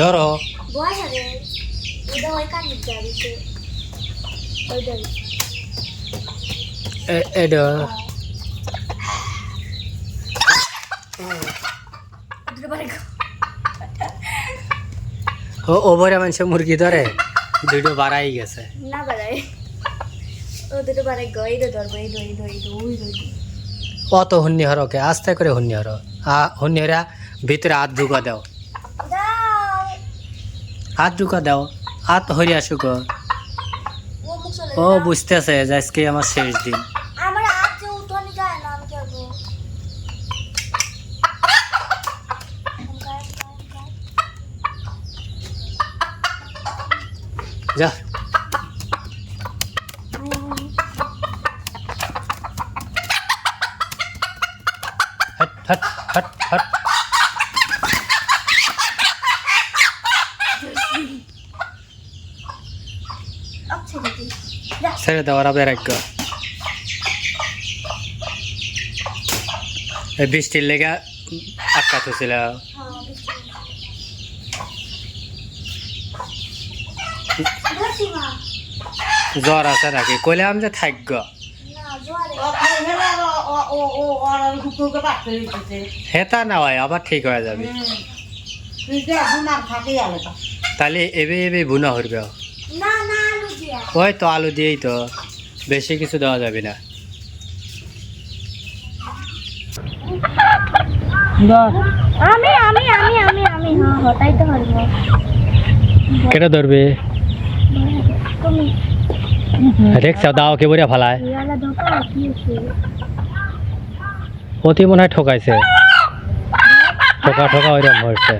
ধরো। এটা ও ওভরে মানুষে মুরগি ধরে। দুটো বাড়াই গেছে। না দো ধরবো এই দই অত হুন্নি হরকে আস্তে করে হুন্নি হর। হরা ভিতরে হাত ঢুকা দাও। হাত ঢুকা দাও। হাত হরি আসুক ও মুখ চলে ও বুঝতেছে যে আজকে আমার শেষ দিন। আমার হাত যে উঠোনে যায় না আমি কি করব যা। হট হট হট হট। ছেড়ে দাও ওরা বেরাগ্য এই বৃষ্টির লেগা আটকা থুছিল বৃষ্টি ধরছি মা জ্বর আছে নাকি? কইলাম যে থাকগ না হেতা না হয় আবার ঠিক হয়ে যাবে। তাহলে এবে এবে বুনা হরবে। না না ওই তো আলু দিয়েই তো। বেশি কিছু দেওয়া যাবে না। আমি আমি আমি আমি আমি হ্যাঁ হতাই তো পারব কেটে ধরবে? তুমি দেখছ দাও কে বরিয়া ফালায়। অতি মনে হয় ঠকাইছে। ঠকা ঠকা ওইরকম হয়েছে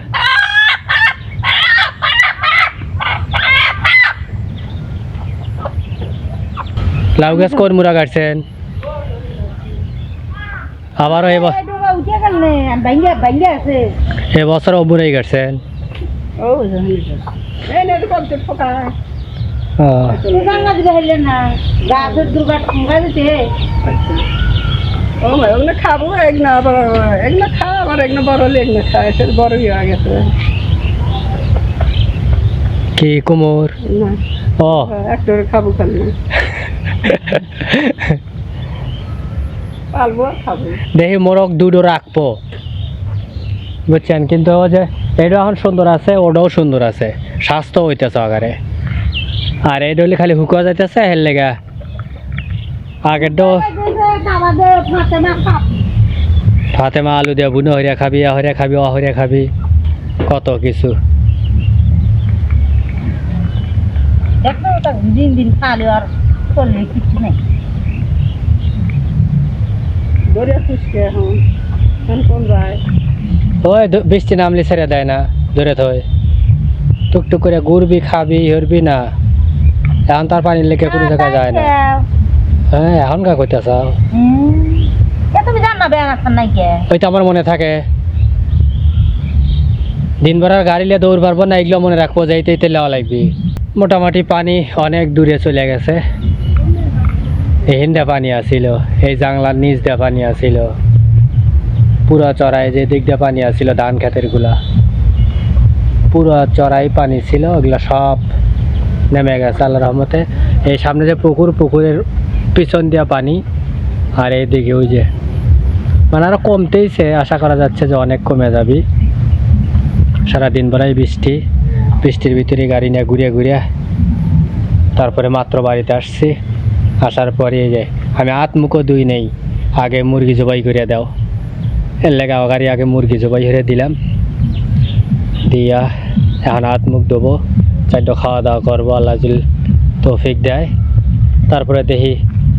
লাউ গাছ কোন মুড়া কাটছেন? আবারও এবার এবছর অমুরাই কাটছেন। দিবে হইলে না। খাব এক না খা আবার এক না বড় হলে এক না খায় সে হয়ে গেছে। কি কুমোর? ও। একটা খাব খালি। খাব দেখি মোরগ দুটো রাখব। বুঝছেন? কিন্তু যে এটা এখন সুন্দর আছে ওটাও সুন্দর আছে। স্বাস্থ্য হইতেছে আগারে। আর এটা হলে খালি হুকুয়া যাইতেছে হের লেগা খাপ ফাতেমা আলু দিয়া বুনো হরিয়া খাবি হরিয়া খাবি অহরিয়া খাবি কত কিছু। দিন দিন খালি আর করলে কিছু নেই। ওই বৃষ্টি নামলে ছেড়ে দেয় না ধরে থয়। টুকটুক করে ঘুরবি খাবি হরবি না। এখন তার পানির লেগে কোনো জায়গায় যায় না। হ্যাঁ এখন কা কইতেছ? তুমি জানা বেয়া রাখার নাই কে ওই তো আমার মনে থাকে। দিনভর আর গাড়ি দৌড় পারব না এগুলো মনে রাখব যাইতে লেওয়া লাগবি। মোটামুটি পানি অনেক দূরে চলে গেছে। হিন্দা পানি আসিল এই জাংলার নিচ দিয়ে পানি আসিল পুরো চড়াই যে দিক দিয়ে পানি আসিল ধান খেতেরগুলা। পুরো চড়াই পানি ছিল, ওগুলো সব নেমে গেছে আল্লাহ রহমতে। এই সামনে যে পুকুর, পুকুরের পিছন দিয়া পানি, আর এইদিকে ওই যে। মানে আরও কমতেইছে, আশা করা যাচ্ছে যে অনেক কমে যাবে। সারাদিন বেলায় বৃষ্টি, বৃষ্টির ভিতরে গাড়ি নিয়ে ঘুরিয়ে ঘুরিয়ে, তারপরে মাত্র বাড়িতে আসছি। আসার পরে যে, আমি হাত মুখও দুই নেই, আগে মুরগি জবাই করে দাও। এর লেগে গাড়ি আগে মুরগি জবাই করে দিলাম। দিয়া এখন হাত মুখ দেবো চারটো খাওয়া দাওয়া করব, আল্লাহ তৌফিক দেয়। তারপরে দেখি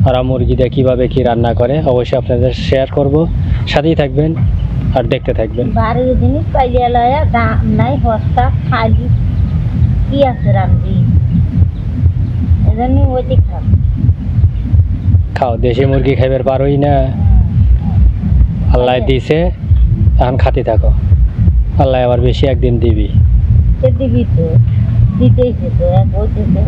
ওরা মুরগি দিয়ে কীভাবে কী রান্না করে, অবশ্যই আপনাদের শেয়ার করব। সাথেই থাকবেন আর দেখতে থাকবেন। কি আছে রান্ধি এজন্য ওইটি খাব। খাও দেশি মুরগি খাইবার পারোই না। আল্লাহ দিছে এখন খাতি থাকো। আল্লাহ আবার বেশি একদিন দিবি। দিবি তো বলতেছে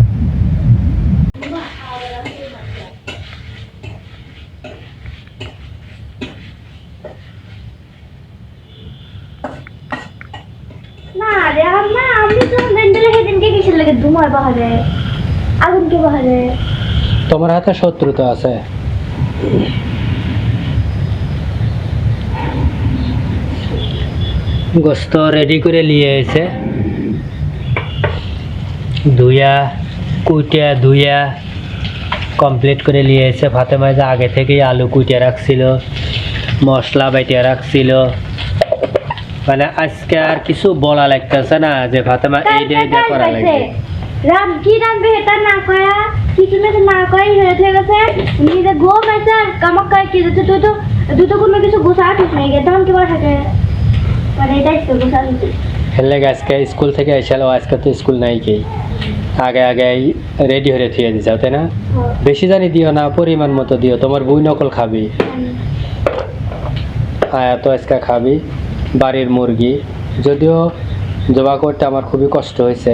আমি তো মেন্টালে সেদিনকে কিসের লাগে ধুমায় বাহারে আগুন কে বাহারে। তোমার হাতে শত্রু তো আছে। গোস্ত রেডি করে নিয়ে এসে ধুইয়া কুটিয়া ধুইয়া কমপ্লিট করে নিয়ে এসে ফাতেমা যে আগে থেকেই আলু কুটিয়ে রাখছিল মশলা বেটিয়ে রাখছিল। মানে আজকে আর কিছু বলা লাগতেছে না যে ফাতেমা এইটা এইটা করা লাগবে। রাম কি এটা না কয়া। কিছু না কয় হেরে থেকে গেছে। নিজে গো কামাক কয় কি দিতে তুই তো তুই তো কোনো কিছু গোসা আছিস তখন কি মানে এটাই তো গোসা দিতে হেলে আজকে স্কুল থেকে এসেলো আজকে তো স্কুল নাই কি আগে আগে রেডি হয়ে থিয়ে দিছে তাই না? বেশি জানি দিও না পরিমাণ মতো দিও তোমার বই নকল খাবি। আয়া তো আজকে খাবি বাড়ির মুরগি। যদিও জবা করতে আমার খুবই কষ্ট হয়েছে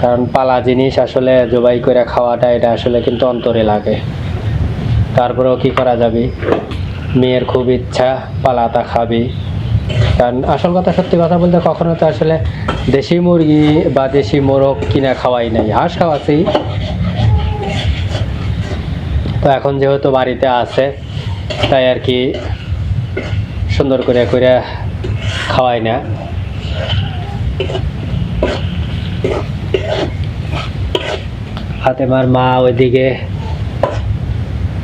কারণ পালা জিনিস আসলে জবাই করে খাওয়াটা, এটা আসলে কিন্তু অন্তরে লাগে। তারপরেও কি করা যাবে? মেয়ের খুব ইচ্ছা পালাটা খাবি। কারণ আসল কথা, সত্যি কথা বলতে কখনো তো আসলে দেশি মুরগি বা দেশি মোরগ কিনা খাওয়াই নাই। হাঁস খাওয়াছি। তো এখন যেহেতু বাড়িতে আছে, তাই আর কি সুন্দর করে করে খাওয়াই না। ফাতেমার মা ওইদিকে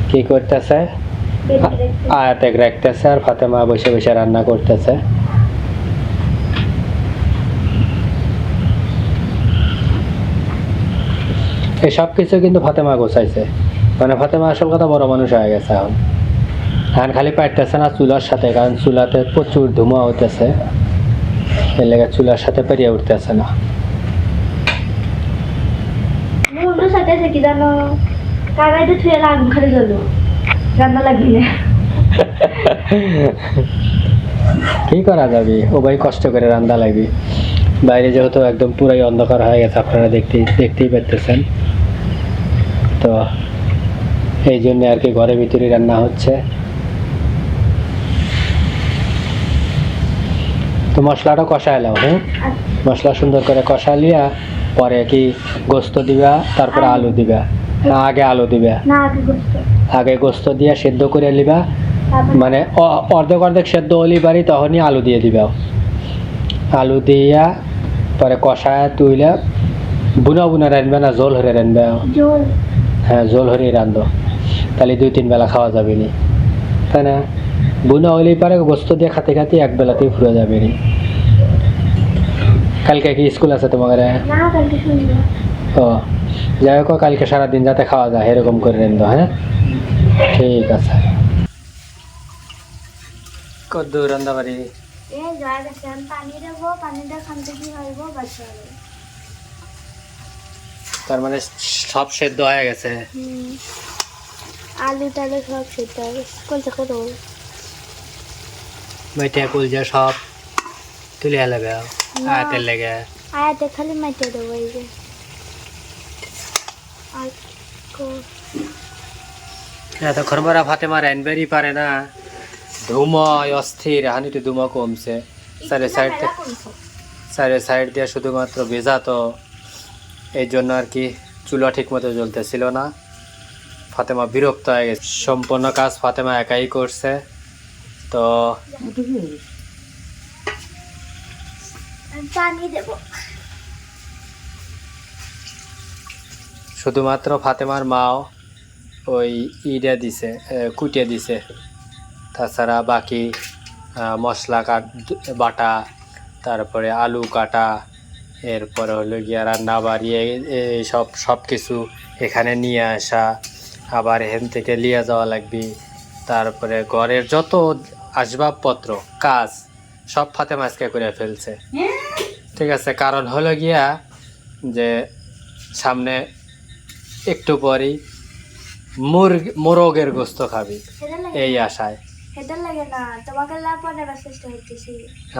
কি করতেছে? আয়াতে রাখতেছে আর ফাতেমা বসে বসে রান্না করতেছে। এই সব কিছু কিন্তু ফাতেমা গোছাইছে। মানে ফাতেমা আসল কথা বড় মানুষ হয়ে গেছে এখন। এখন খালি পাইতেছে না চুলার সাথে কারণ চুলাতে প্রচুর ধুমা হইতেছে। এর লেগে চুলার সাথে পেরিয়ে উঠতেছে না। আছে কি জানো? কাগাইতে থুয়ে আগুন খালি জ্বলো রান্না লাগবি না কি করা যাবে? ও ভাই কষ্ট করে রান্না লাগবে। বাইরে যেহেতু একদম পুরাই অন্ধকার হয়ে গেছে আপনারা দেখতেই দেখতেই পাচ্ছেন তো এই জন্য আর কি ঘরের ভিতরে রান্না হচ্ছে। তো মশলাটা কষা এলাম হ্যাঁ? মশলা সুন্দর করে কষা লিয়া পরে কি গোস্ত দিবা তারপরে আলু। দিবা? না, আগে আলু দিবা? না আগে গোস্ত। দিয়া সেদ্ধ করে লিবা মানে অর্ধেক অর্ধেক সেদ্ধ হলি পারি তখনই আলু দিয়ে দিবা। আলু দিয়া পরে কষায় তুইলে বুনা বুনা রানবে না জল হরে রানবে জল। হ্যাঁ জল হরে রান্ধো। তাহলে দুই তিন বেলা খাওয়া যাবে নি তাই না? বুনা হলেই পারে গোস্ত দিয়ে খাতে খাতে এক বেলাতেই ফুরে যাবে নি কালকে কি স্কুল আছে তোমাদের? ও যাই হোক কালকে সারাদিন যাতে খাওয়া যায় এরকম করে রেন্দো হ্যাঁ? ঠিক আছে। রান্না বাড়ি তার মানে সব সেদ্ধ হয়ে গেছে? আলু টালু সব সেদ্ধ হবে কলসা করো মেটে কুলজা সব? তুলে লাগবে আয়াতের লেগে। আয়াতে খালি মাইতে দেবো এই যে। আর কো- এতক্ষণ মারা ফাতে মারা এনবেরই পারে না। ধুময় অস্থির হানিতে ধুমা কমছে। চারে সাইড চারে সাইড দিয়ে শুধুমাত্র ভেজা তো এই জন্য আর কি চুলা ঠিক মতো জ্বলতেছিল না। ফাতেমা বিরক্ত হয়ে গেছে। সম্পূর্ণ কাজ ফাতেমা একাই করছে। তো পানি দেবো। শুধুমাত্র ফাতেমার মাও ওই ইডে দিছে কুটে দিছে। তাছাড়া বাকি মশলা কাট বাটা তারপরে আলু কাটা এরপরে হলো গিয়া রান্না বাড়ি এই- এই সব সব কিছু এখানে নিয়ে আসা আবার এখান থেকে নিয়ে যাওয়া লাগবে। তারপরে ঘরের যত আসবাবপত্র কাজ সব ফাতেমা আজকে করে ফেলছে। ঠিক আছে কারণ হলো গিয়া যে সামনে একটু পরেই মুরগ মোরগের গোস্ত খাবি এই আশায়।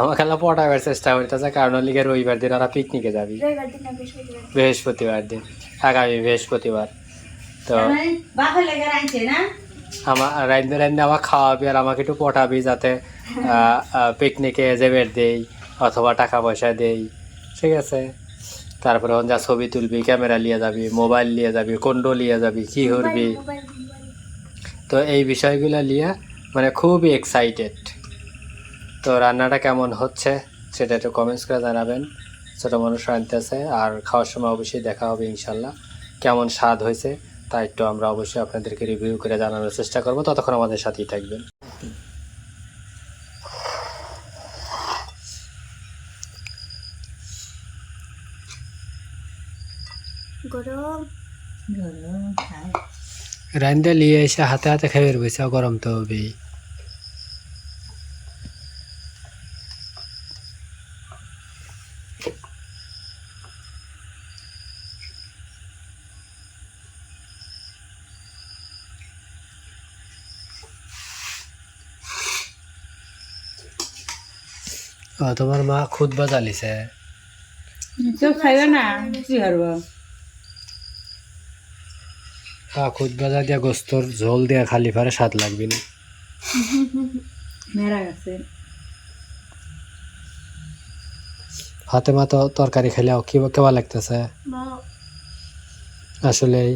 আমাকে পটাবার চেষ্টা করতেছে কারণ লিগে রবিবার দিন ওরা পিকনিকে যাবি। বৃহস্পতিবার দিন। আগামী বৃহস্পতিবার। তো বাপে লেগে রাখছে না? আমার রাইন্দে রাইন্দে আমার খাওয়াবি আর আমাকে একটু পটাবি যাতে পিকনিকে যাবে দেই। অথবা টাকা পয়সা দেই ঠিক আছে? তারপরে যা ছবি তুলবি ক্যামেরা নিয়ে যাবি মোবাইল নিয়ে যাবি কন্ডো নিয়ে যাবি কি করবি? তো এই বিষয়গুলো নিয়ে মানে খুবই এক্সাইটেড তো রান্নাটা কেমন হচ্ছে সেটা একটু কমেন্টস করে জানাবেন। ছোটো মানুষ আনতেছে আর খাওয়ার সময় অবশ্যই দেখা হবে ইনশাল্লাহ। কেমন স্বাদ হয়েছে তা একটু আমরা অবশ্যই আপনাদেরকে রিভিউ করে জানানোর চেষ্টা করব। ততক্ষণ আমাদের সাথেই থাকবেন। গরম। রান্দা নিয়ে এসে হাতে হাতে খেয়ে বেরোছে গরম তো হবেই। তোমার মা খুদ বাজালিছে। খাইবে না কি হ্যাঁ খুদ বাজা দিয়া গোস্তর ঝোল দিয়া খালি ফারে স্বাদ লাগবে না। মেরা গেছে। হাতে মা তো তরকারি খেলে কি কেমন লাগতেছে। আসলেই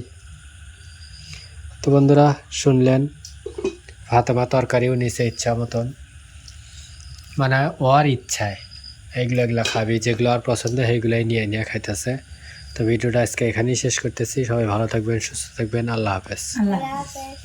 তো বন্ধুরা শুনলেন হাতে মা তরকারিও নিছে ইচ্ছা মতন। মানে ওর ইচ্ছায় এইগুলো এগুলো খাবি যেগুলো আর পছন্দ সেইগুলোই নিয়ে নিয়ে খাইতেছে। তো ভিডিওটা আজকে এখানেই শেষ করতেছি। সবাই ভালো থাকবেন, সুস্থ থাকবেন। আল্লাহ হাফেজ। আল্লাহ হাফেজ।